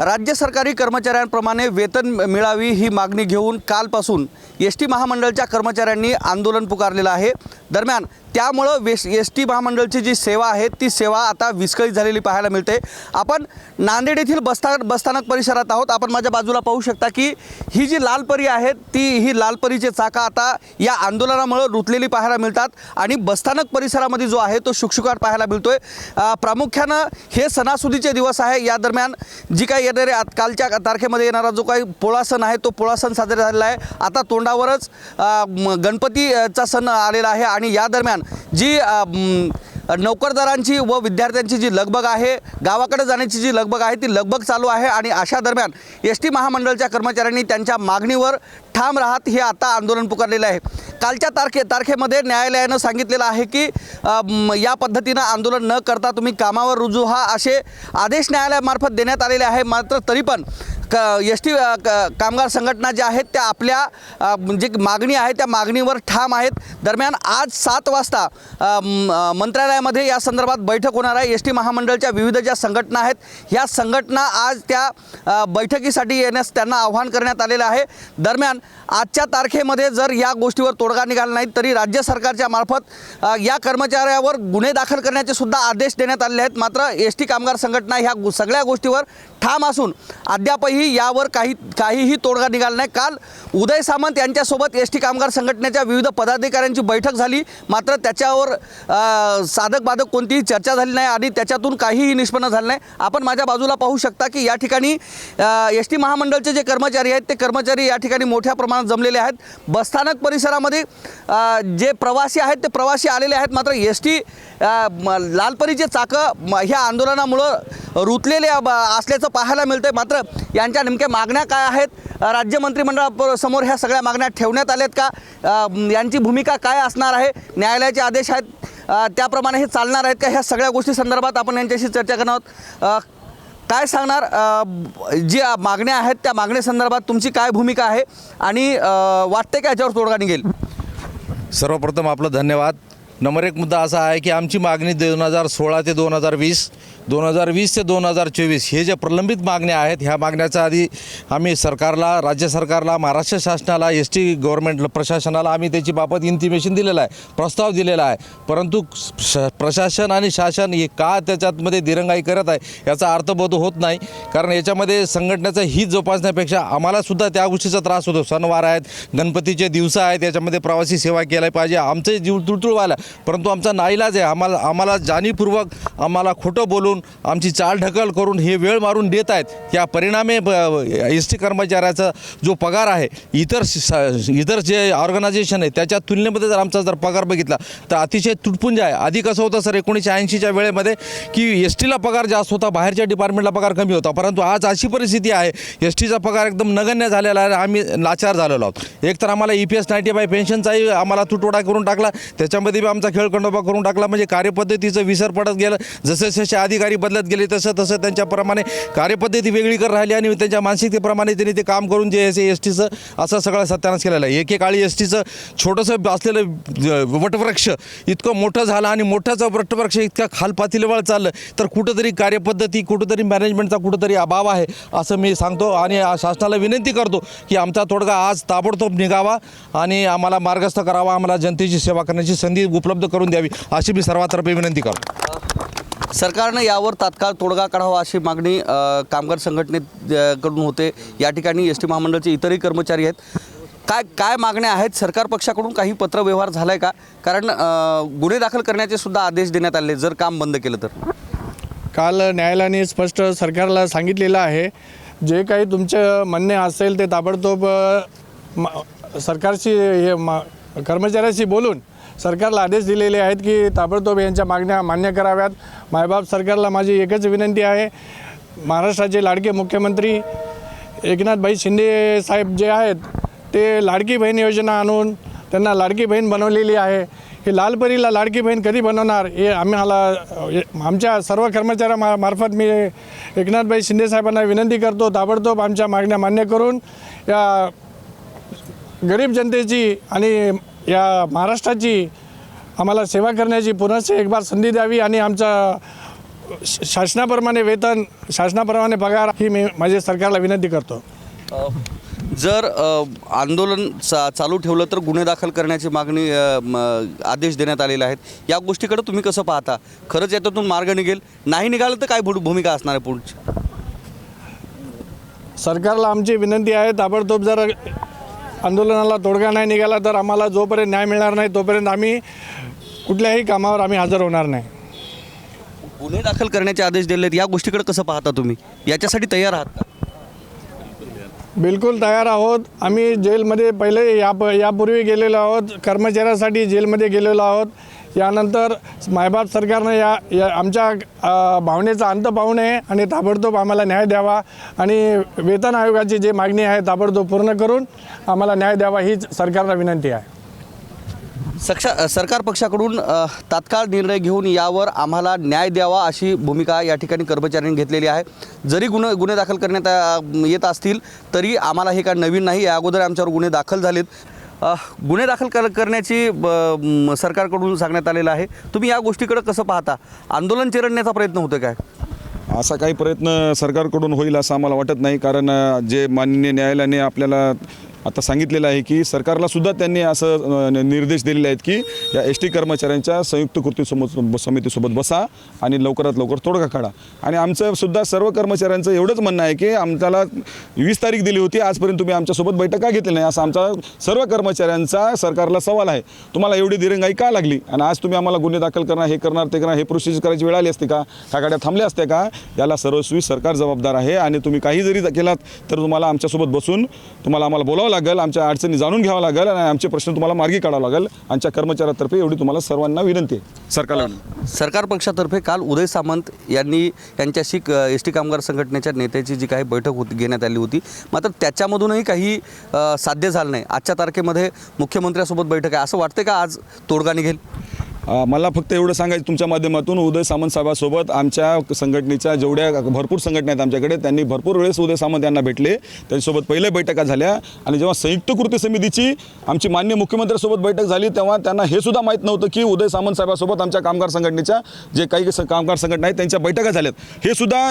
राज्य सरकारी कर्मचाऱ्यांप्रमाणे वेतन मिळावी ही मागणी घेऊन कालपासून एस टी महामंडळच्या कर्मचाऱ्यांनी आंदोलन पुकारलेलं आहे. दरम्यान त्यामुळं वेस एस टी महामंडळची जी सेवा आहे ती सेवा आता विस्कळीत झालेली पाहायला मिळते. आपण नांदेड येथील बस्ता बसस्थानक परिसरात आहोत. आपण माझ्या बाजूला पाहू शकता की ही जी लालपरी आहे ती ही लालपरीचे चाका आता या आंदोलनामुळं रुतलेली पाहायला मिळतात आणि बसस्थानक परिसरामध्ये जो आहे तो शुकशुकाट पाहायला मिळतोय. आहे प्रामुख्यानं हे सणासुदीचे दिवस आहे. या दरम्यान जी काही येणारे कालच्या तारखेमध्ये येणारा जो काही पोळा सण आहे तो पोळा सण साजरा झालेला आहे. आता तोंडावरच म- गणपतीचा सण आलेला आहे. आणि या दरम्यान जी नोकरदारांची व विद्यार्थ्यांची जी लगबग आहे गावाकडे जाण्याची जी लगबग आहे ती लगबग चालू आहे आणि अशा दरम्यान एस टी महामंडळाच्या कर्मचाऱ्यांनी त्यांच्या मागणीवर ठाम राहत हे आता आंदोलन पुकारलेलं आहे. कालच्या तारखे तारखेमध्ये न्यायालयानं सांगितलेलं आहे की या पद्धतीनं आंदोलन न करता तुम्ही कामावर रुजू हा असे आदेश न्यायालयामार्फत देण्यात आलेले आहे. मात्र तरी पण क एस टी कामगार संघटना ज्या आहेत त्या आपल्या जे मागणी आहे त्या मागणीवर ठाम आहेत. दरम्यान आज सात वाजता मंत्रालयामध्ये या संदर्भात बैठक होणार आहे. एस टी महामंडळच्या विविध ज्या संघटना आहेत ह्या संघटना आज त्या बैठकीसाठी येण्यास त्यांना आव्हान करण्यात आलेलं आहे. दरम्यान आजच्या तारखेमध्ये जर या गोष्टीवर तोडगा निघाला नाही तरी राज्य सरकारच्या मार्फत या कर्मचाऱ्यावर गुन्हे दाखल करण्याचे सुद्धा आदेश देण्यात आलेले आहेत. मात्र एस टी कामगार संघटना ह्या गो- सगळ्या गोष्टीवर ठाम असून अद्यापही यावर काही काहीही तोडगा निघाला नाही. काल उदय सामंत यांच्यासोबत एस टी कामगार संघटनेच्या विविध पदाधिकाऱ्यांची बैठक झाली. मात्र त्याच्यावर साधक बाधक कोणतीही चर्चा झाली नाही आणि त्याच्यातून काहीही निष्पन्न झालं नाही. आपण माझ्या बाजूला पाहू शकता की या ठिकाणी एस टी महामंडळचे जे कर्मचारी आहेत ते कर्मचारी या ठिकाणी मोठ्या प्रमाणात जमलेले आहेत. बसस्थानक परिसरामध्ये जे प्रवासी आहेत ते प्रवासी आलेले आहेत. मात्र एस टी लालपरीचे चाकं ह्या आंदोलनामुळं रुतलेले असल्याचं पाहायला मिळतं मात्र त्यांच्या नेमक्या मागण्या काय आहेत? राज्य मंत्रिमंडळासमोर ह्या सगळ्या मागण्या ठेवण्यात आल्यात का? यांची भूमिका काय असणार आहे? न्यायालयाचे आदेश आहेत. त्याप्रमाणे हे चालणार आहेत का? ह्या सगळ्या गोष्टी संदर्भात आपण यांच्याशी चर्चा करणार आहोत. काय सांगणार? अ, जी मागण्या आहेत त्या मागण्यासंदर्भात तुमची काय भूमिका आहे? आणि वाटते का याच्यावर तोडगा निघेल? सर्वप्रथम आपलं धन्यवाद. नंबर एक मुद्दा असा आहे की आमची मागणी दोन हजार सोळा ते दोन हजार वीस दोन हजार वीस ते दोन हजार चोवीस हे जे प्रलंबित मागण्या आहेत ह्या मागण्याच्या आधी आम्ही सरकारला राज्य सरकारला महाराष्ट्र शासनाला एस टी गव्हर्नमेंट प्रशासनाला आम्ही त्याची बाबत इंटिमेशन दिलेलं आहे प्रस्ताव दिलेला आहे. परंतु श प्रशासन आणि शासन हे का त्याच्यातमध्ये दिरंगाई करत आहे याचा अर्थबोध होत नाही. कारण याच्यामध्ये संघटनेचं हित जोपासण्यापेक्षा आम्हालासुद्धा त्या गोष्टीचा त्रास होतो. सणवार आहेत गणपतीचे दिवस आहेत याच्यामध्ये प्रवासी सेवा केल्या पाहिजे आमचे जीव तुळतुळ व्हायला परंतु आमचा नाईलाज आहे आम्हाला आम्हाला जाणीवपूर्वक आम्हाला खोटं करून आमची चालढकल करून हे वेळ मारून देत आहेत. या परिणामे एस टी कर्मचाऱ्याचा जो पगार आहे इतर इतर जे ऑर्गनायझेशन आहे त्याच्या तुलनेमध्ये जर आमचा जर पगार बघितला तर अतिशय तुटपुंज आहे. आधी कसं होतं सर एकोणीसशे ऐंशीच्या वेळेमध्ये की एस टीला पगार जास्त होता बाहेरच्या डिपार्टमेंटला पगार कमी होता. परंतु आज अशी परिस्थिती आहे एस टीचा पगार एकदम नगण्य झालेला आहे आम्ही लाचार झालेलो आहोत. एक तर आम्हाला E P S ninety five पेन्शनचाही आम्हाला तुटवडा करून टाकला त्याच्यामध्ये बी आमचा खेळखंडोबा करून टाकला म्हणजे कार्यपद्धतीचं विसर पडत गेलं. जसे जसे आधी अधिकारी बदलत गेले तसं तसं त्यांच्याप्रमाणे कार्यपद्धती वेगळी कर राहिली आणि त्यांच्या मानसिकतेप्रमाणे त्यांनी ते काम करून जे आहे एस टीचं असं सगळं सत्यानाश केलेलं आहे. एकेकाळी एस टीचं छोटंसं असलेलं वटवृक्ष इतकं मोठं झालं आणि मोठंच वटवृक्ष इतका खालपातीलवळ चाललं तर कुठंतरी कार्यपद्धती कुठंतरी मॅनेजमेंटचा कुठंतरी अभाव आहे असं मी सांगतो आणि शासनाला विनंती करतो की आमचा तोडगा आज ताबडतोब निघावा आणि आम्हाला मार्गस्थ करावा आम्हाला जनतेची सेवा करण्याची संधी उपलब्ध करून द्यावी अशी मी सर्वातर्फे विनंती करतो. सरकारनं यावर तात्काळ तोडगा काढावा अशी मागणी कामगार संघटनेकडून कडून होते. या ठिकाणी एस टी महामंडळाचे इतरही कर्मचारी आहेत. काय काय मागण्या आहेत? सरकार पक्षाकडून काही पत्रव्यवहार झाला आहे का? कारण गुन्हे दाखल करण्याचे सुद्धा आदेश देण्यात आले जर काम बंद केलं तर. काल न्यायालयाने स्पष्ट सरकारला सांगितलेलं आहे. जे काही तुमचं म्हणणे असेल ते ताबडतोब सरकारशी हे मा कर्मचाऱ्याशी बोलून सरकारला आदेश दिलेले आहेत की ताबडतोब यांच्या मागण्या मान्य कराव्यात. मायबाप सरकारला माझी एकच विनंती आहे. महाराष्ट्राचे लाडके मुख्यमंत्री एकनाथभाई शिंदे साहेब जे आहेत ते लाडकी बहीण योजना आणून त्यांना लाडकी बहीण बनवलेली आहे. हे लालपरीला लाडकी बहीण कधी बनवणार हे आम्हाला आमच्या सर्व कर्मचाऱ्या मा मार्फत मी एकनाथभाई शिंदे साहेबांना विनंती करतो ताबडतोब आमच्या मागण्या मान्य करून या गरीब जनतेची आणि या महाराष्ट्राची आम्हाला सेवा करण्याची पुनश्च एक बार संधी द्यावी आणि आमचा शासनाप्रमाणे वेतन शासनाप्रमाणे पगार ही मी माझ्या सरकारला विनंती करतो. जर आंदोलन चा चालू ठेवलं तर गुन्हे दाखल करण्याची मागणी आदेश देण्यात आलेले आहेत. या गोष्टीकडे तुम्ही कसं पाहता? खरंच याच्यातून मार्ग निघेल? नाही निघालं तर काय भूमिका असणार आहे पुढची? सरकारला आमची विनंती आहे ताबडतोब जर आंदोलनाला तोडगा नाही निघाला तर आम्हाला जोपर्यंत न्याय मिळणार नाही तोपर्यंत आम्ही कुठल्याही कामावर आम्ही हजर होणार नाही. गुन्हे दाखल करण्याचे आदेश दिले आहेत या गोष्टीकडे कसं पाहता तुम्ही? याच्यासाठी तयार आहात का? बिलकुल तयार आहोत. आम्ही जेलमध्ये पहिले या यापूर्वी गेलेलो आहोत. कर्मचाऱ्यासाठी जेलमध्ये गेलेलो आहोत. यानंतर मायबाप सरकारनं या या आमच्या भावनेचा अंत पाहू नये आणि ताबडतोब आम्हाला न्याय द्यावा आणि वेतन आयोगाची जी मागणी आहे ताबडतोब पूर्ण करून आम्हाला न्याय द्यावा हीच सरकारला विनंती आहे. सक्षा सरकार पक्षाकडून तात्काळ निर्णय घेऊन यावर आम्हाला न्याय द्यावा अशी भूमिका या ठिकाणी कर्मचाऱ्यांनी घेतलेली आहे. जरी गुन्हे गुन्हे दाखल करण्यात येत असतील तरी आम्हाला हे काय नवीन नाही. या अगोदर आमच्यावर गुन्हे दाखल झालेत. गुन्हे दाखल कर करण्याची ब, सरकारकडून सांगण्यात आलेलं आहे. तुम्ही या गोष्टीकडे कसं पाहता? आंदोलन चिरडण्याचा प्रयत्न होतो काय? असा काही प्रयत्न सरकारकडून होईल असं आम्हाला वाटत नाही कारण जे माननीय न्यायालयाने आपल्याला आता सांगितलेलं आहे की सरकारला सुद्धा त्यांनी असं निर्देश दिलेले आहेत की या एस टी कर्मचाऱ्यांच्या संयुक्त कृती सम समितीसोबत बसा आणि लवकरात लवकर तोडगा काढा. आणि आमचं सुद्धा सर्व कर्मचाऱ्यांचं एवढंच म्हणणं आहे की आमच्याला वीस तारीख दिली होती आजपर्यंत तुम्ही आमच्यासोबत बैठक का घेतली नाही. असा आमचा सर्व कर्मचाऱ्यांचा सरकारला सवाल आहे. तुम्हाला एवढी दिरंगाई का लागली? आणि आज तुम्ही आम्हाला गुन्हे दाखल करणार हे करणार ते करणार हे प्रोसिजर करायची वेळ आली असते का? ह्या गाड्या थांबल्या असत्या का? याला सर्वस्वी सरकार जबाबदार आहे आणि तुम्ही काही जरी केलात तर तुम्हाला आमच्यासोबत बसून तुम्हाला आम्हाला बोलावं लागेल आमच्या अडचणी जाणून घ्यावं लागेल आणि आमचे प्रश्न तुम्हाला मार्गी काढावं लागेल. आमच्या कर्मचाऱ्यातर्फे एवढी तुम्हाला सर्वांना विनंती आहे. सरकारला सरकार पक्षातर्फे काल उदय सामंत यांनी यांच्याशी एस टी कामगार संघटनेच्या नेत्याची जी काही बैठक होती घेण्यात आली होती. मात्र त्याच्यामधूनही काही साध्य झालं नाही. आजच्या तारखेमध्ये मुख्यमंत्र्यासोबत बैठक आहे. असं वाटतं का आज तोडगा निघेल? मला फक्त एवढं सांगायचं तुमच्या माध्यमातून उदय सामंत साहेबासोबत आमच्या संघटनेच्या जेवढ्या भरपूर संघटना आहेत आमच्याकडे त्यांनी भरपूर वेळेस उदय सामंत यांना भेटले. त्यांच्यासोबत पहिले बैठका झाल्या आणि जेव्हा संयुक्त कृती समितीची आमची मान्य मुख्यमंत्र्यांसोबत बैठक झाली तेव्हा त्यांना हे सुद्धा माहीत नव्हतं की उदय सामंत साहेबासोबत आमच्या कामगार संघटनेच्या जे काही कामगार संघटना आहेत त्यांच्या बैठका झाल्यात. हे सुद्धा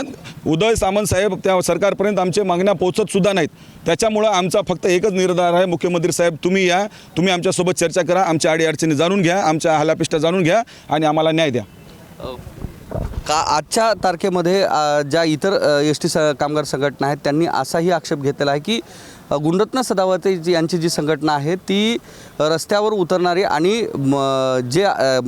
उदय सामंत साहेब त्या सरकारपर्यंत आमच्या मागण्या पोहोचत सुद्धा नाहीत. त्याच्यामुळं आमचा फक्त एकच निर्धार आहे मुख्यमंत्री साहेब तुम्ही या तुम्ही आमच्यासोबत चर्चा करा आमच्या अडीअडचणी जाणून घ्या आमच्या हालापिष्टा जाणून घ्या आणि आम्हाला न्याय द्या. का आजच्या तारखेमध्ये ज्या इतर एस टी स कामगार संघटना आहेत त्यांनी असाही आक्षेप घेतलेला आहे की गुंडत्न सदावते जी यांची जी संघटना आहे ती रस्त्यावर उतरणारी आणि जे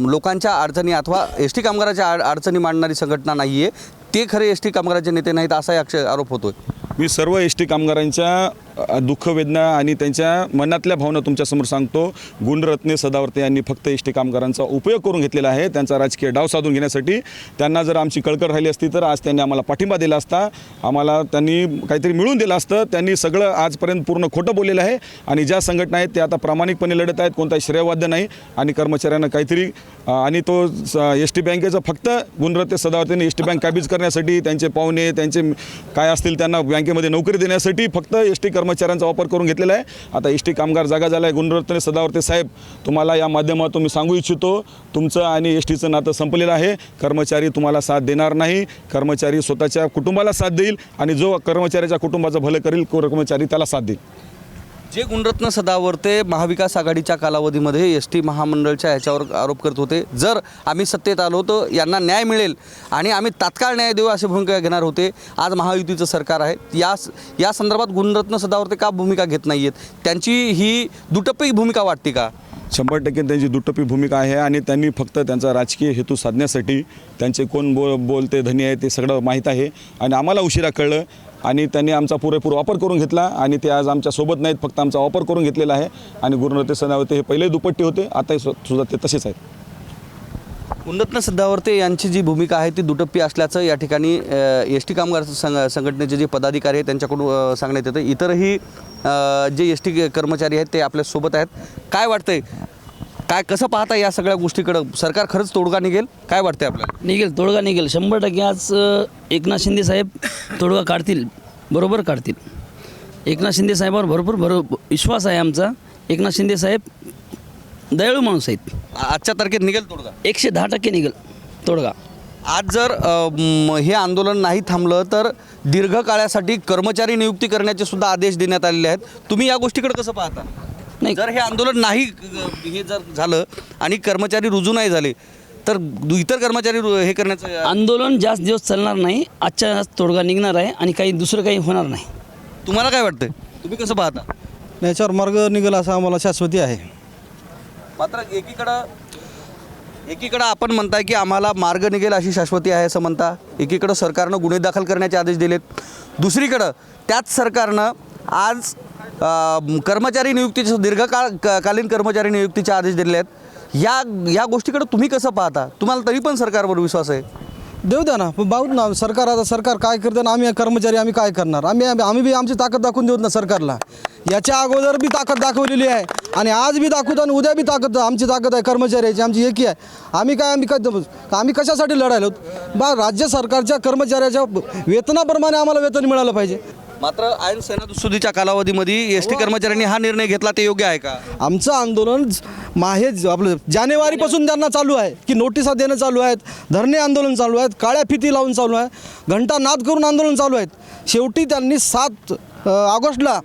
लोकांच्या अडचणी अथवा एस टी कामगाराच्या अडचणी मांडणारी संघटना नाही आहे ते खरे एस टी कामगारांचे नेते नाहीत असाही अक्ष आरोप होतोय. मी सर्व एस टी कामगारांच्या दुःख वेदना आणि त्यांच्या मनातल्या भावना तुमच्यासमोर सांगतो. गुणरत्ने सदावर्ते यांनी फक्त एस टी कामगारांचा उपयोग करून घेतलेला आहे. त्यांचा राजकीय डाव साधून घेण्यासाठी त्यांना जर आमची कळकळ राहिली असती तर आज त्यांनी आम्हाला पाठिंबा दिला असता. आम्हाला त्यांनी काहीतरी मिळून दिलं असतं. त्यांनी सगळं आजपर्यंत पूर्ण खोटं बोललेलं आहे आणि ज्या संघटना आहेत त्या आता प्रामाणिकपणे लढत आहेत. कोणताही श्रेयवाद्य नाही आणि कर्मचाऱ्यांना काहीतरी आणि तो एस टी बँकेचं फक्त गुणरत्ने सदावर्तेने एस टी बँक काबीज करण्यासाठी त्यांचे पाहुणे त्यांचे काय असतील त्यांना बँकेमध्ये नोकरी देण्यासाठी फक्त एस टी कर्मचाऱ्यांचा वापर करून घेतलेला आहे. आता एस टी कामगार जागा झाला आहे गुणरत्ने सदावर्ते साहेब तुम्हाला या माध्यमातून मी सांगू इच्छितो तुमचं आणि एस टीचं नातं संपलेलं आहे. कर्मचारी तुम्हाला साथ देणार नाही. कर्मचारी स्वतःच्या कुटुंबाला साथ देईल आणि जो कर्मचाऱ्याच्या कुटुंबाचं भलं करेल कर्मचारी त्याला साथ देईल. जे गुणरत्न सदावर्ते महाविकास आघाडीच्या कालावधीमध्ये एस टी महामंडळच्या ह्याच्यावर आरोप करत होते. जर आम्ही सत्तेत आलो तर यांना न्याय मिळेल आणि आम्ही तात्काळ न्याय देऊ अशी भूमिका घेणार होते. आज महायुतीचं सरकार आहे. या या संदर्भात गुणरत्न सदावर्ते का भूमिका घेत नाही आहेत त्यांची ही दुटप्पी भूमिका वाटते का? शंभर टक्के त्यांची दुटप्पी भूमिका आहे आणि त्यांनी फक्त त्यांचा राजकीय हेतू साधण्यासाठी त्यांचे कोण बो बोलते धनी आहे ते सगळं माहीत आहे. आणि आम्हाला उशिरा कळलं आणि त्यांनी आमचा पुरेपूर वापर करून घेतला आणि ते आज आमच्यासोबत नाहीत फक्त आमचा वापर करून घेतलेला आहे. आणि गुरुनते सदावते हे पहिले दुपट्टे होते आताही सुद्धा ते तसेच आहेत. उन्नतन सदावर्ते यांची जी भूमिका आहे ती दुटप्पी असल्याचं या ठिकाणी एस टी कामगार संघ संघटनेचे जे पदाधिकारी आहेत त्यांच्याकडून सांगण्यात येतं. इतरही जे एस टी कर्मचारी आहेत ते आपल्यासोबत आहेत. काय वाटतंय? काय कसं पाहता या सगळ्या गोष्टीकडं? सरकार खरंच तोडगा निघेल? काय वाटतंय आपल्याला? निघेल तोडगा निघेल. शंभर टक्के आज एकनाथ शिंदे साहेब तोडगा काढतील. बरोबर काढतील. एकनाथ शिंदे साहेबावर भरपूर भर विश्वास आहे आमचा. एकनाथ शिंदे साहेब दयाळू माणूस आहेत. आजच्या तारखेत निघेल तोडगा? एकशे दहा टक्के निघेल तोडगा. आज जर अ, म, हे आंदोलन नाही थांबलं तर दीर्घकाळासाठी कर्मचारी नियुक्ती करण्याचे सुद्धा आदेश देण्यात आलेले आहेत. तुम्ही या गोष्टीकडे कसं पाहता? नाही. जर हे आंदोलन नाही अ, हे जर झालं आणि कर्मचारी रुजू नाही झाले तर दु- इतर कर्मचारी रु- हे करण्याचं आंदोलन जास्त दिवस चालणार नाही आजच्या आज तोडगा निघणार आहे आणि काही दुसरं काही होणार नाही. तुम्हाला काय वाटतं तुम्ही कसं पाहता? याच्यावर मार्ग निघेल असं आम्हाला शाश्वती आहे. मात्र एकीकडं एकीकडं आपण म्हणताय की आम्हाला मार्ग निघेल अशी शाश्वती आहे असं म्हणता. एकीकडं सरकारनं गुन्हे दाखल करण्याचे आदेश दिलेत. दुसरीकडं त्याच सरकारनं आज कर्मचारी नियुक्तीचे दीर्घकाळ क- कालीन कर्मचारी नियुक्तीचे आदेश दिले आहेत. या या गोष्टीकडं तुम्ही कसं पाहता? तुम्हाला तरी पण सरकारवर विश्वास आहे. देऊ द्या ना पण पाहू ना सरकार आता सरकार काय करते ना आम्ही कर्मचारी आम्ही काय करणार? आम्ही आम्ही बी आमची ताकद दाखवून देऊ ना सरकारला. याच्या अगोदर बी ताकद दाखवलेली आहे आणि आज बी दाखवतो आणि उद्या बी ताकद आमची ताकद आहे कर्मचाऱ्याची आमची एकी आहे. आम्ही काय आम्ही काय आम्ही कशासाठी लढायलो बा राज्य सरकारच्या कर्मचाऱ्याच्या वेतनाप्रमाणे आम्हाला वेतन मिळालं पाहिजे. मात्र आयन सेना दुसुदीच्या कालावधीमध्ये एस टी कर्मचाऱ्यांनी हा निर्णय घेतला ते योग्य आहे का? आमचं आंदोलन माहे आपलं जानेवारीपासून त्यांना चालू आहे की नोटिसा देणं चालू आहेत धरणे आंदोलन चालू आहेत काळ्या फिती लावून चालू आहे घंटा नाद करून आंदोलन चालू आहेत. शेवटी त्यांनी सात ऑगस्टला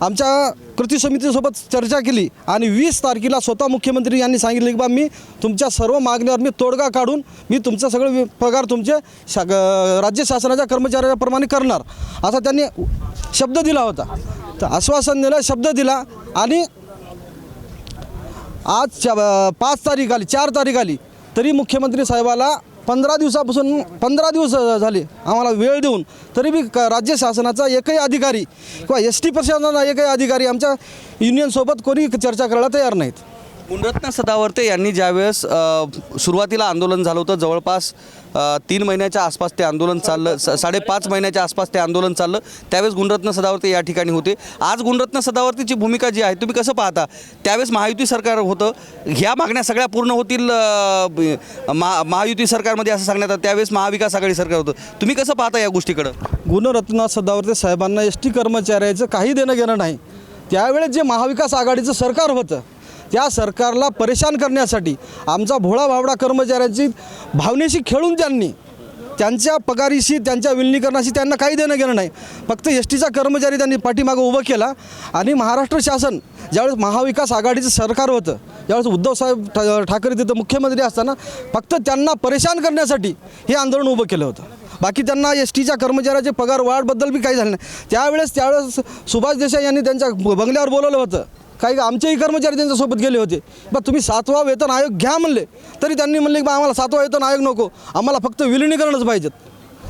आमच्या कृती समितीसोबत चर्चा केली आणि वीस तारखेला स्वतः मुख्यमंत्री यांनी सांगितले की बा मी तुमच्या सर्व मागण्यावर मी तोडगा काढून मी तुमचं सगळं पगार तुमचे शा ग- राज्य शासनाच्या कर्मचाऱ्याप्रमाणे करणार. असा त्यांनी शब्द दिला होता. तर आश्वासन दिलं शब्द दिला आणि आज पाच तारीख आली चार तारीख आली तरी मुख्यमंत्री साहेबाला पंधरा दिवसापासून पंधरा दिवस झाले आम्हाला वेळ देऊन. तरी बी क- राज्य शासनाचा एकही अधिकारी किंवा एस टी प्रशासनाचा एकही अधिकारी आमच्या युनियनसोबत कोणी चर्चा करायला तयार नाहीत. गुणरत्न सदावर्ते यांनी ज्यावेळेस सुरुवातीला आंदोलन झालं होतं जवळपास तीन महिन्याच्या आसपास ते आंदोलन चाललं स- साडेपाच महिन्याच्या आसपास ते आंदोलन चाललं त्यावेळेस गुणरत्न सदावर्ते या ठिकाणी होते. आज गुणरत्न सदावर्तेची भूमिका जी आहे तुम्ही कसं पाहता? त्यावेळेस महायुती सरकार होतं ह्या मागण्या सगळ्या पूर्ण होतील महा महायुती सरकारमध्ये असं सांगण्यात आलं त्यावेळेस महाविकास आघाडी सरकार होतं. तुम्ही कसं पाहता या गोष्टीकडं? गुणरत्न सदावर्ते साहेबांना एस टी कर्मचाऱ्याचं काही देणं घेणं नाही. त्यावेळेस जे महाविकास आघाडीचं सरकार होतं त्या सरकारला परेशान करण्यासाठी आमचा भोळा भावडा कर्मचाऱ्यांची भावनेशी खेळून त्यांनी त्यांच्या पगारीशी त्यांच्या विलिनीकरणाशी त्यांना काही देणं घेणं नाही. फक्त एस टीचा कर्मचारी त्यांनी पाठीमागं उभं केला आणि महाराष्ट्र शासन ज्यावेळेस महाविकास आघाडीचं सरकार होतं ज्यावेळेस उद्धवसाहेब ठा ठाकरे तिथं मुख्यमंत्री असताना फक्त त्यांना परेशान करण्यासाठी हे आंदोलन उभं केलं होतं. बाकी त्यांना एस टीच्या कर्मचाऱ्याचे पगार वाढबद्दल बी काही झालं नाही. त्यावेळेस त्यावेळेस सुभाष देसाई यांनी त्यांच्या बंगल्यावर बोलवलं होतं काही आमचेही कर्मचारी त्यांच्यासोबत गेले होते. बा तुम्ही सातवा वेतन आयोग घ्या म्हणले तरी त्यांनी म्हणले की बा आम्हाला सातवा वेतन आयोग नको. आम्हाला फक्त विलिनीकरणच पाहिजेत.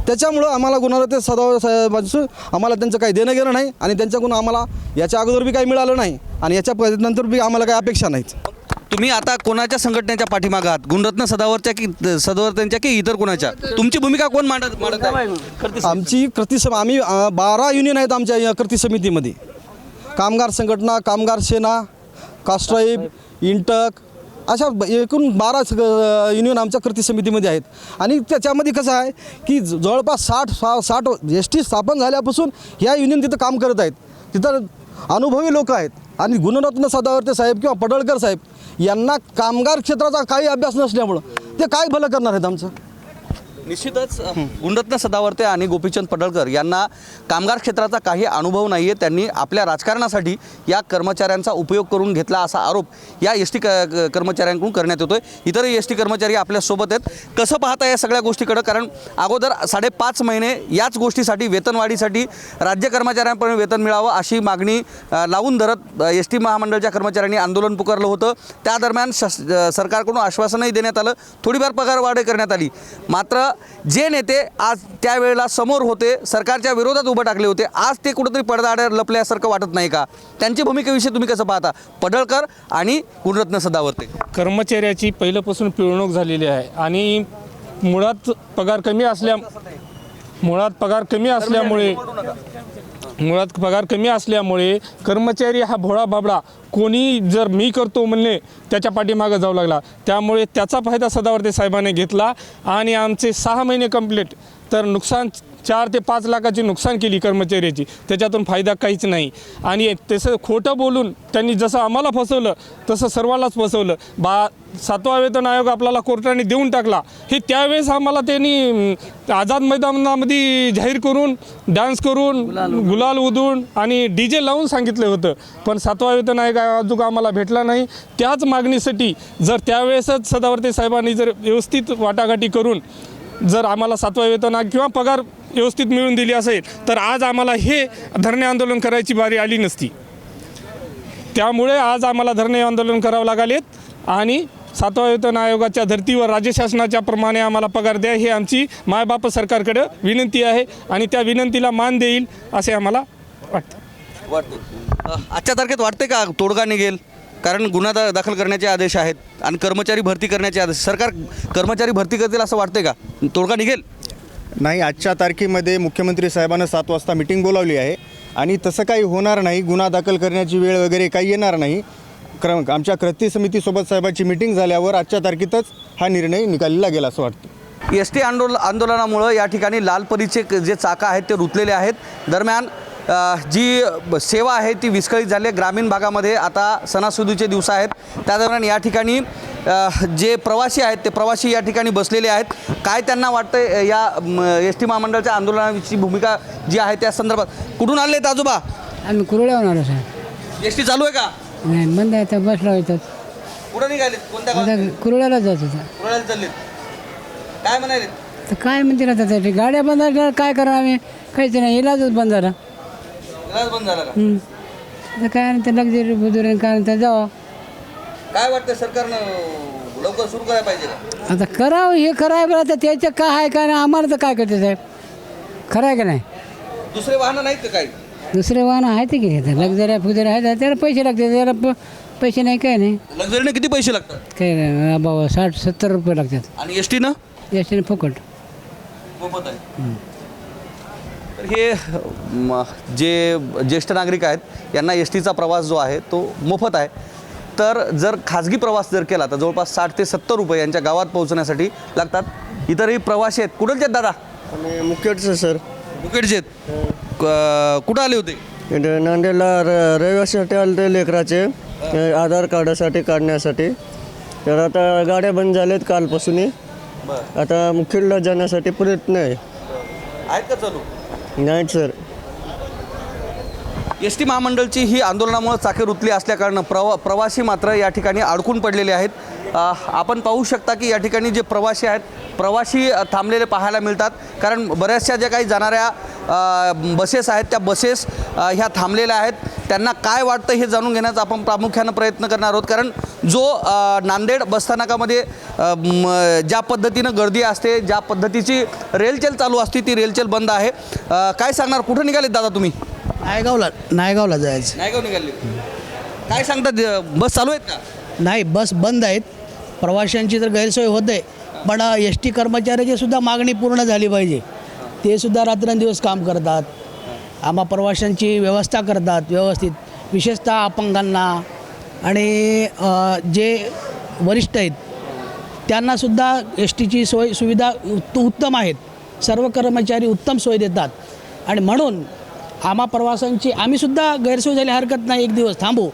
त्याच्यामुळं आम्हाला गुन्हा सदा साहेबांचं आम्हाला त्यांचं काही देणं घेणं नाही आणि त्यांच्याकडून आम्हाला याच्या अगोदर बी काही मिळालं नाही आणि याच्या प- नंतर बी आम्हाला काही अपेक्षा नाहीत. तुम्ही आता कोणाच्या संघटनेच्या पाठीमागं आहात? गुणरत्न सदावरच्या की सदावर्त्यांच्या की इतर कोणाच्या? तुमची भूमिका कोण मांडत मांडत आमची कृती सम आम्ही बारा युनियन आहेत आमच्या या कृती समितीमध्ये. कामगार संघटना कामगार सेना कास्ट्राईब इंटक अशा एकूण बारा स- युनियन आमच्या कृती समितीमध्ये आहेत. आणि त्याच्यामध्ये कसं आहे की ज- जवळपास साठ सा साठ एस टी स्थापन झाल्यापासून ह्या युनियन तिथं काम करत आहेत. तिथं अनुभवी लोक आहेत. आणि गुणरत्न सदावर्ते साहेब किंवा पडळकर साहेब यांना कामगार क्षेत्राचा काही अभ्यास नसल्यामुळं ते काय भलं करणार आहेत आमचं? निश्चितच गुंडत्न सदावर्ते आणि गोपीचंद पडळकर यांना कामगार क्षेत्राचा काही अनुभव नाही आहे त्यांनी आपल्या राजकारणासाठी या कर्मचाऱ्यांचा उपयोग करून घेतला असा आरोप या एस टी कर्मचाऱ्यांकडून करण्यात येतोय. इतरही एस टी कर्मचारी आपल्यासोबत आहेत. कसं पाहता या सगळ्या गोष्टीकडं? कारण अगोदर साडेपाच महिने याच गोष्टीसाठी वेतनवाढीसाठी राज्य कर्मचाऱ्यांपर्यंत वेतन मिळावं अशी मागणी लावून धरत एस टी महामंडळच्या कर्मचाऱ्यांनी आंदोलन पुकारलं होतं. त्या दरम्यान सरकारकडून आश्वासनही देण्यात आलं. थोडीफार पगारवाढ करण्यात आली. मात्र जे नेते आज त्यावेळेला समोर होते सरकारच्या विरोधात उभं टाकले होते आज ते कुठंतरी पडदाड्यावर लपल्यासारखं वाटत नाही का? त्यांची भूमिकेविषयी तुम्ही कसं पाहता? पडळकर आणि गुणरत्न सदावर्ते. कर्मचाऱ्याची पहिल्यापासून पिळवणूक झालेली आहे आणि मुळात पगार कमी असल्या मुळात पगार कमी असल्यामुळे मुळात पगार कमी असल्यामुळे कर्मचारी हा भोळा भाबडा कोणी जर मी करतो म्हणले त्याच्या पाठीमागं जाऊ लागला. त्यामुळे त्याचा फायदा सदावर्ते साहेबांनी घेतला आणि आमचे सहा महिने कंप्लीट तर नुकसान चार ते पाच लाखाची नुकसान केली कर्मचाऱ्याची. त्याच्यातून फायदा काहीच नाही. आणि तसं खोटं बोलून त्यांनी जसं आम्हाला फसवलं तसं सर्वांनाच फसवलं. बा सातवा वेतन आयोग आपल्याला कोर्टाने देऊन टाकला. हे त्यावेळेस आम्हाला त्यांनी आझाद मैदानामध्ये जाहीर करून डान्स करून गुलाल उधळून आणि डी जे लावून सांगितलं होतं. पण सातवा वेतन आयोग अजून आम्हाला भेटला नाही. त्याच मागणीसाठी जर त्यावेळेसच सदावर्ते साहेबांनी जर व्यवस्थित वाटाघाटी करून जर आम्हाला सातवा वेतन आयोग किंवा पगार व्यवस्थित मिळून दिली असेल तर आज आम्हाला हे धरणे आंदोलन करायची बारी आली नसती. त्यामुळे आज आम्हाला धरणे आंदोलन करावं लागलेत आणि सातवा वेतन आयोगाच्या धर्तीवर राज्य शासनाच्या प्रमाणे आम्हाला पगार द्या ही आमची मायबाप सरकारकडे विनंती आहे आणि त्या विनंतीला मान देईल असे आम्हाला वाटतं. वाटते. आजच्या तारखेत वाटते का तोडगा निघेल? कारण गुन्हा दा दाखल करण्याचे आदेश आहेत आणि कर्मचारी भरती करण्याचे आदेश सरकार कर्मचारी भरती करतील असं वाटते का? तोडगा निघेल? नाही आजच्या तारखेमध्ये मुख्यमंत्री साहेबांना सात वाजता मिटिंग बोलावली आहे आणि तसं काही होणार नाही गुन्हा दाखल करण्याची वेळ वगैरे काही येणार नाही. क्र आमच्या कृती समितीसोबत साहेबांची मिटिंग झाल्यावर आजच्या तारखेतच हा निर्णय निकालला गेला असं वाटतं. एस टी आंदोल आंदोलनामुळं या ठिकाणी लालपरीचे जे चाका आहेत ते रुतलेले आहेत. दरम्यान जी सेवा आहे ती विस्कळीत झाली आहे. ग्रामीण भागामध्ये आता सणासुदीचे दिवस आहेत. त्या दरम्यान या ठिकाणी जे प्रवासी आहेत ते प्रवासी या ठिकाणी बसलेले आहेत. काय त्यांना वाटतं या एस टी महामंडळाच्या आंदोलनाची भूमिका जी आहे त्या संदर्भात? कुठून आले आहेत आजोबा? आम्ही कुरड्यावर आलो साहेब. एस टी चालू आहे का? नाही बंद आहे तर बसला येतात कुठं निघाले कोणत्या? कुरड्याला जात होता. काय म्हणाले तर काय म्हणते ना त्यासाठी गाड्या बंद काय करा आम्ही? काहीच नाही इलाजच बंद झाला. इलाज बंद झाला का. आता काय लक्झरी बुजुर्ग काय तर जावा. काय वाटतं सरकारनं लवकर सुरू करायला पाहिजे का? आता करावं हे करावं बरं आता त्याचं काय आहे काय नाही आम्हाला तर काय करते साहेब? खरं आहे का नाही? दुसरे वाहनं नाहीत का काही? दुसरे वाहन आहेत की घेतात लक्झऱ्या फुगझऱ्या आहेत त्याला पैसे लागतात त्याला प- पैसे नाही काय नाही. लक्झरीने किती पैसे लागतात? काय नाही बाबा साठ सत्तर रुपये लागतात. आणि एस टीनं याच्याने फुकट. मोफत आहे. तर हे म, जे ज्येष्ठ नागरिक आहेत यांना एस टीचा प्रवास जो आहे तो मोफत आहे. तर जर खाजगी प्रवास जर केला तर जवळपास साठ ते सत्तर रुपये यांच्या गावात पोहोचण्यासाठी लागतात. इतरही प्रवासी आहेत. कुठलचे आहेत दादा? आणि सर. मुकेटचे आहेत. क- कुठं आले होते? नांदेडला र रहिवासीसाठी आले ते लेकराचे अ, आधार कार्डासाठी काढण्यासाठी. तर आता गाड्या बंद झाल्यात कालपासून आता मुखेडला जाण्यासाठी प्रयत्न आहे. आहेत का चालू? नाही सर. एस टी महामंडळची ही आंदोलनामुळे चाके रुतली असल्याकारणं प्रवा प्रवासी मात्र या ठिकाणी अडकून पडलेले आहेत. आपण पाहू शकता की या ठिकाणी जे प्रवासी आहेत प्रवासी थांबलेले पाहायला मिळतात. कारण बऱ्याचशा ज्या काही जाणाऱ्या बसेस आहेत त्या बसेस ह्या थांबलेल्या आहेत. त्यांना काय वाटतं हे जाणून घेण्याचा आपण प्रामुख्यानं प्रयत्न करणार आहोत. कारण जो नांदेड बसस्थानकामध्ये ज्या पद्धतीनं गर्दी असते ज्या पद्धतीची रेलचेल चालू असते ती रेलचेल बंद आहे. काय सांगणार? कुठं निघालेत दादा तुम्ही? नायगावला नायगावला जायचं. का निघाले काय सांगतात बस चालू आहेत का? नाही बस बंद आहेत. प्रवाशांची तर गैरसोय होते. पण एस टी कर्मचाऱ्याची सुद्धा मागणी पूर्ण झाली पाहिजे. ते सुद्धा रात्रंदिवस काम करतात. आम्हा प्रवाशांची व्यवस्था करतात व्यवस्थित. विशेषतः अपंगांना आणि जे वरिष्ठ आहेत त्यांनासुद्धा एस टीची सोय सुविधा उत्त उत्तम आहेत. सर्व कर्मचारी उत्तम सोय देतात. आणि म्हणून आम्हा प्रवाशांची आम्हीसुद्धा गैरसोय झाली हरकत नाही एक दिवस थांबू.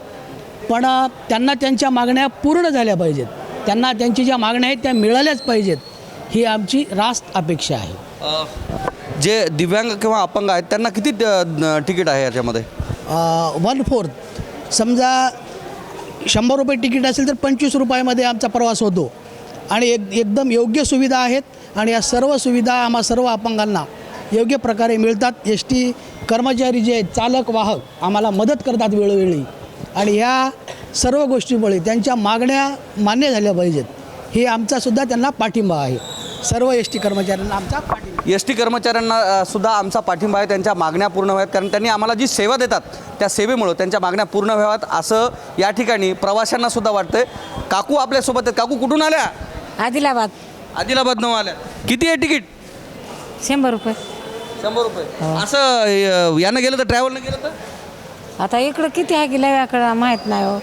पण त्यांना त्यांच्या मागण्या पूर्ण झाल्या पाहिजेत. त्यांना त्यांची ज्या मागण्या आहेत त्या मिळाल्याच पाहिजेत. ही आमची रास्त अपेक्षा आहे. जे दिव्यांग किंवा अपंग आहेत त्यांना किती तिकीट आहे याच्यामध्ये? वन फोर्थ समजा शंभर रुपये तिकीट असेल तर पंचवीस रुपयामध्ये आमचा प्रवास होतो. आणि एक एकदम योग्य सुविधा आहेत आणि या सर्व सुविधा आम्हा सर्व अपंगांना योग्य प्रकारे मिळतात. एस टी कर्मचारी जे आहेत चालक वाहक आम्हाला मदत करतात वेळोवेळी. आणि ह्या सर्व गोष्टीमुळे त्यांच्या मागण्या मान्य झाल्या पाहिजेत. हे आमचासुद्धा त्यांना पाठिंबा आहे. सर्व एस टी कर्मचाऱ्यांना आमचा पाठिंबा एस टी कर्मचाऱ्यांना सुद्धा आमचा पाठिंबा आहे त्यांच्या मागण्या पूर्ण व्हाव्यात. कारण त्यांनी आम्हाला जी सेवा देतात त्या सेवेमुळं त्यांच्या मागण्या पूर्ण व्हाव्यात. असं या ठिकाणी प्रवाशांना सुद्धा वाटतंय. काकू आपल्यासोबत आहेत. काकू कुठून आल्या? आदिलाबाद. आदिलाबाद न आल्या. किती आहे तिकीट? शंभर रुपये. शंभर रुपये. असं अ, यानं गेलं तर ट्रॅव्हलनं गेलं तर? आता इकडं किती आहे की लव्याकडं माहीत नाही हो.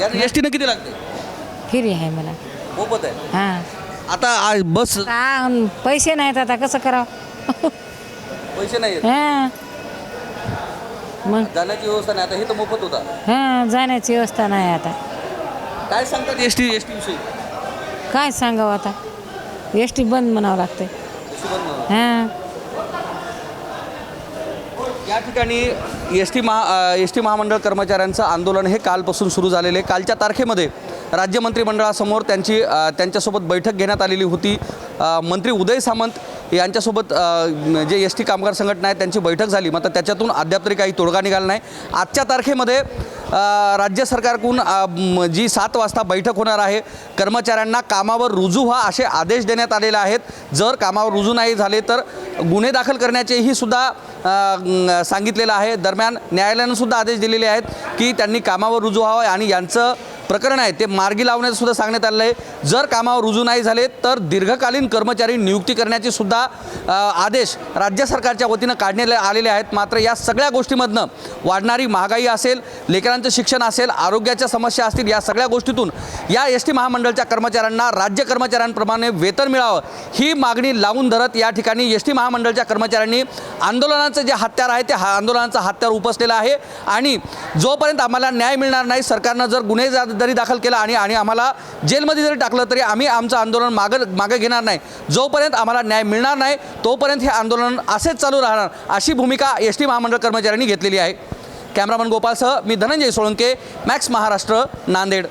यानं एस टीनं किती लागते? फिरी आहे मला. मोफत आहे. हां. आता आ- बस हा, पैसे नाहीत आता कसं करावं? पैसे नाही हां. मग? जाण्याची व्यवस्था नाही आता हे तर मोफत होता. हां जाण्याची व्यवस्था नाही आता. काय सांगतात एस टी एस टी विषयी? काय सांगावं आता? एस टी बंद म्हणावं लागते हां. या ठिकाणी एस टी महा एस टी महामंडळ कर्मचाऱ्यांचं आंदोलन हे कालपासून सुरू झालेले आहे. कालच्या तारखेमध्ये राज्य मंत्रिमंडळासमोर त्यांची त्यांच्यासोबत बैठक घेण्यात आलेली होती. मंत्री उदय सामंत यांच्यासोबत जे एस टी कामगार संघटना आहे त्यांची बैठक झाली. मात्र त्याच्यातून अद्याप तरी काही तोडगा निघाला नाही. आजच्या तारखेमध्ये राज्य सरकारकडून जी सात वाजता बैठक होणार आहे कर्मचाऱ्यांना कामावर रुजू व्हा असे आदेश देण्यात आलेले आहेत. जर कामावर रुजू नाही झाले तर गुन्हे दाखल करण्याचेही सुद्धा सांगितलेलं आहे. दरम्यान न्यायालयानं सुद्धा आदेश दिलेले आहेत की त्यांनी कामावर रुजू व्हावं आणि यांचं प्रकरण आहे ते मार्गी लावण्याचं सुद्धा सांगण्यात आलेलं आहे. जर कामावर रुजू नाही झाले तर दीर्घकालीन कर्मचारी नियुक्ती करण्याचे सुद्धा आदेश राज्य सरकारच्या वतीनं काढण्यात आलेले आहेत. मात्र या सगळ्या गोष्टीमधनं वाढणारी महागाई असेल लेकरांचं शिक्षण असेल आरोग्याच्या समस्या असतील या सगळ्या गोष्टीतून या एस टी महामंडळच्या कर्मचाऱ्यांना राज्य कर्मचाऱ्यांप्रमाणे वेतन मिळावं ही मागणी लावून धरत या ठिकाणी एस टी महामंडळच्या कर्मचाऱ्यांनी आंदोलनाचं जे हत्यार आहे ते हा आंदोलनाचं हत्यार उपसलेलं आहे. आणि जोपर्यंत आम्हाला न्याय मिळणार नाही सरकारनं जर गुन्हे जरी दाखल केला आणि आणि आम्हाला जेलमध्ये जरी टाकलं तरी आम्ही आमचं आंदोलन मागं मागं घेणार नाही. जोपर्यंत आम्हाला न्याय मिळणार नाही तोपर्यंत हे आंदोलन असेच चालू राहणार अशी भूमिका एस टी महामंडळ कर्मचाऱ्यांनी घेतलेली आहे. कॅमेरामन गोपालसह मी धनंजय सोळंके मॅक्स महाराष्ट्र नांदेड.